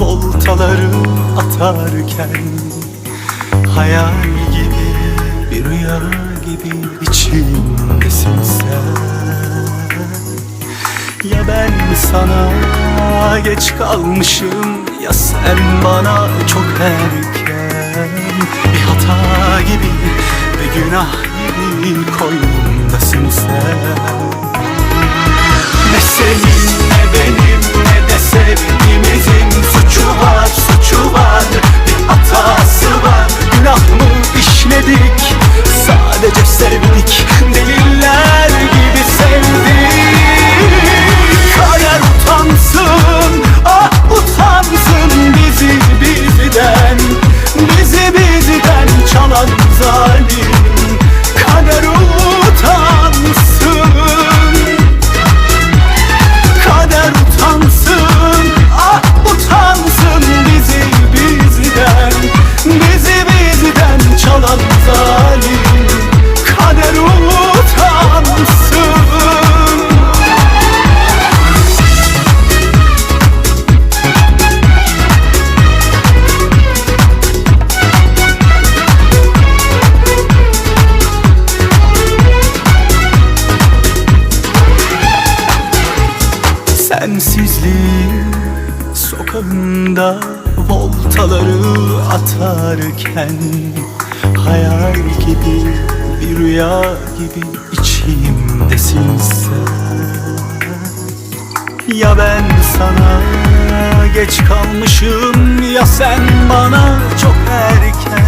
Voltaları atarken Hayal gibi bir rüya gibi içimdesin sen. Ya ben sana geç kalmışım Ya sen bana çok erken. Bir hata gibi bir günah gibi koynumdasın sen. Ne senin Sensizliğin sokağında voltaları atarken Hayal gibi bir rüya gibi içimdesin Ya ben sana geç kalmışım ya sen bana çok erken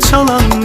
çalan